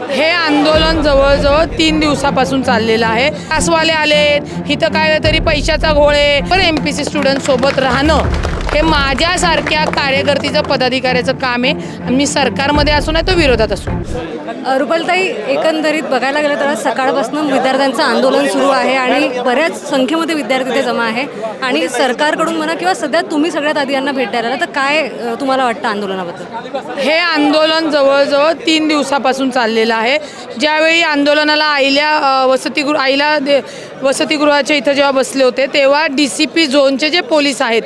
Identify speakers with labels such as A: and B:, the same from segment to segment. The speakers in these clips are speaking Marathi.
A: हे आंदोलन जवळजवळ तीन दिवसापासून चाललेलं आहे. आसवाले आलेत. इथं काय तरी पैशाचा घोळे पण एम पी सी स्टुडंट सोबत राहणं. हे माझ्यासारख्या कार्यकर्तीचं पदाधिकाऱ्याचं काम आहे. मी सरकारमध्ये असू नाही तो विरोधात असू.
B: अ, रुपालताई एकंदरीत बघायला गेलं तर आज सकाळपासून विद्यार्थ्यांचं आंदोलन सुरू आहे आणि बऱ्याच संख्येमध्ये विद्यार्थी ते जमा आहे. आणि सरकारकडून म्हणा किंवा सध्या तुम्ही सगळ्यात आधी यांना भेटायला आला तर काय तुम्हाला वाटतं आंदोलनाबद्दल?
A: हे आंदोलन जवळजवळ तीन दिवसापासून चाललेलं आहे. ज्यावेळी आंदोलनाला आईल्या वसतिगृह आईला वसतिगृहाच्या इथं जेव्हा बसले होते तेव्हा डी सी पी झोनचे जे पोलीस आहेत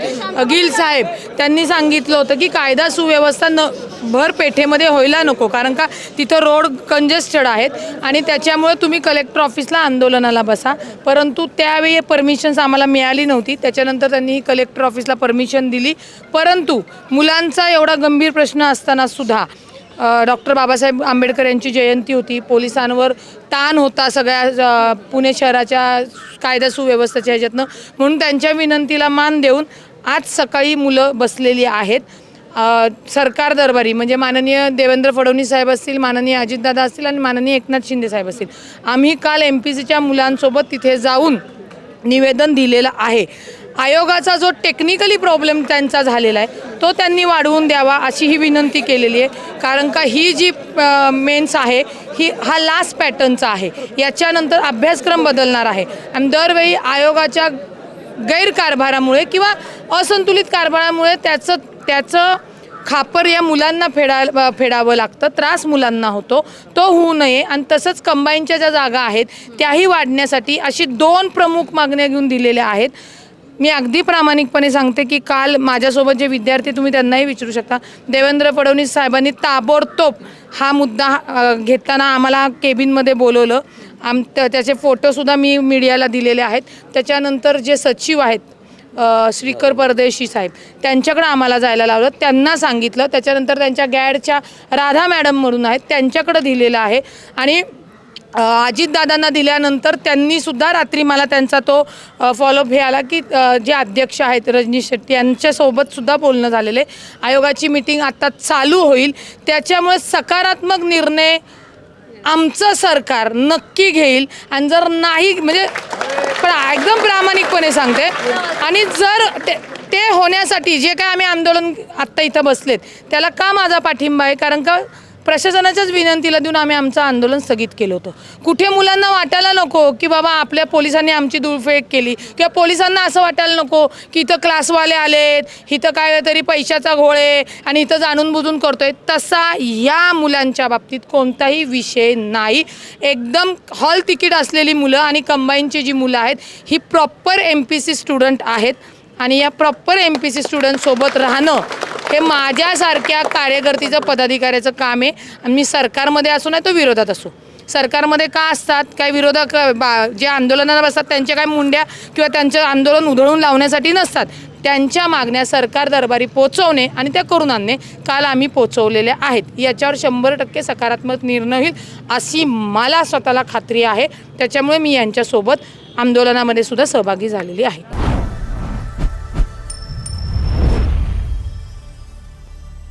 A: गिल साहेब त्यांनी सांगितलं होतं की कायदा सुव्यवस्था न भर पेठेमध्ये व्हायला नको कारण का तिथं रोड कंजेस्टेड आहेत आणि त्याच्यामुळे तुम्ही कलेक्टर ऑफिसला आंदोलनाला बसा. परंतु त्यावेळी परमिशन्स आम्हाला मिळाली नव्हती त्याच्यानंतर त्यांनी कलेक्टर ऑफिसला परमिशन दिली. परंतु मुलांचा एवढा गंभीर प्रश्न असताना सुद्धा डॉक्टर बाबासाहेब आंबेडकर यांची जयंती होती. पोलिसांवर ताण होता सगळ्या पुणे शहराच्या कायदा सुव्यवस्थेच्या ह्याच्यातनं. म्हणून त्यांच्या विनंतीला मान देऊन आज सकाळी मुलं बसलेली आहेत. सरकार दरबारी म्हणजे माननीय देवेंद्र फडणवीस साहेब असतील माननीय अजितदादा असतील आणि माननीय एकनाथ शिंदे साहेब असतील. आम्ही काल एम पी सीच्या मुलांसोबत तिथे जाऊन निवेदन दिलेलं आहे. आयोगाचा जो टेक्निकली प्रॉब्लेम त्यांचा झालेला आहे तो त्यांनी वाढवून द्यावा अशी ही विनंती केलेली आहे. कारण का ही जी मेन्स आहे ही हा लास्ट पॅटर्नचा आहे. याच्यानंतर अभ्यासक्रम बदलणार आहे. आणि दरवेळी आयोगाच्या गैरकारभारामुळे किंवा असंतुलित कारभारामुळे त्याचं त्याचं खापर या मुलांना फेडा फेडावं लागतं त्रास मुलांना होतो. तो होऊ नये आणि तसंच कंबाईनच्या ज्या जागा आहेत त्याही वाढण्यासाठी अशी दोन प्रमुख मागण्या घेऊन दिलेल्या आहेत. मी अगदी प्रामाणिकपणे सांगते की काल माझ्यासोबत जे विद्यार्थी तुम्ही त्यांनाही विचारू शकता. देवेंद्र फडणवीस साहेबांनी ताबडतोब हा मुद्दा घेताना आम्हाला केबिनमध्ये बोलवलं. आम त्याचे फोटोसुद्धा मी मीडियाला दिलेले आहेत. त्याच्यानंतर जे सचिव आहेत श्रीकर परदेशी साहेब त्यांच्याकडे आम्हाला जायला लावलं. त्यांना सांगितलं. त्याच्यानंतर त्यांच्या गॅडच्या राधा मॅडम म्हणून आहेत त्यांच्याकडं दिलेलं आहे. आणि अजितदादांना दिल्यानंतर त्यांनी सुद्धा रात्री मला त्यांचा तो फॉलोअप हे आला की जे अध्यक्ष आहेत रजनीश शेट्टी यांच्यासोबत सुद्धा बोलणं झालेलं आहे. आयोगाची मिटिंग आता चालू होईल. त्याच्यामुळे सकारात्मक निर्णय आमचं सरकार नक्की घेईल. आणि जर नाही म्हणजे पण एकदम प्रामाणिकपणे सांगते. आणि जर ते ते होण्यासाठी जे काय आम्ही आंदोलन आत्ता इथं बसलेत त्याला का माझा पाठिंबा आहे? कारण का प्रशासनाच्याच विनंतीला देऊन आम्ही आमचं आंदोलन स्थगित केलं होतं. कुठे मुलांना वाटायला नको की बाबा आपल्या पोलिसांनी आमची दुर्फेक केली किंवा पोलिसांना असं वाटायला नको की इथं क्लासवाले आलेत इथं काय तरी पैशाचा घोळे आणि इथं जाणून बुजून करतोय तसा या मुलांच्या बाबतीत कोणताही विषय नाही. एकदम हॉल तिकीट असलेली मुलं आणि कंबाईनची जी मुलं आहेत ही proper M P C student आहेत आणि या प्रॉपर एम पी सी स्टुडंटसोबत राहणं हे माझ्यासारख्या कार्यकर्तीचं पदाधिकाऱ्याचं काम आहे. आणि मी सरकारमध्ये असू नाही तो विरोधात असू. सरकारमध्ये का असतात? काय विरोधक बा जे आंदोलनाला बसतात त्यांच्या काय मुंड्या किंवा त्यांचं आंदोलन उधळून लावण्यासाठी नसतात. त्यांच्या मागण्या सरकार दरबारी पोचवणे आणि त्या करून आणणे काल आम्ही पोचवलेल्या आहेत. याच्यावर शंभर टक्के सकारात्मक निर्णय होईल अशी मला स्वतःला खात्री आहे. त्याच्यामुळे मी यांच्यासोबत आंदोलनामध्ये सुद्धा सहभागी झालेली आहे.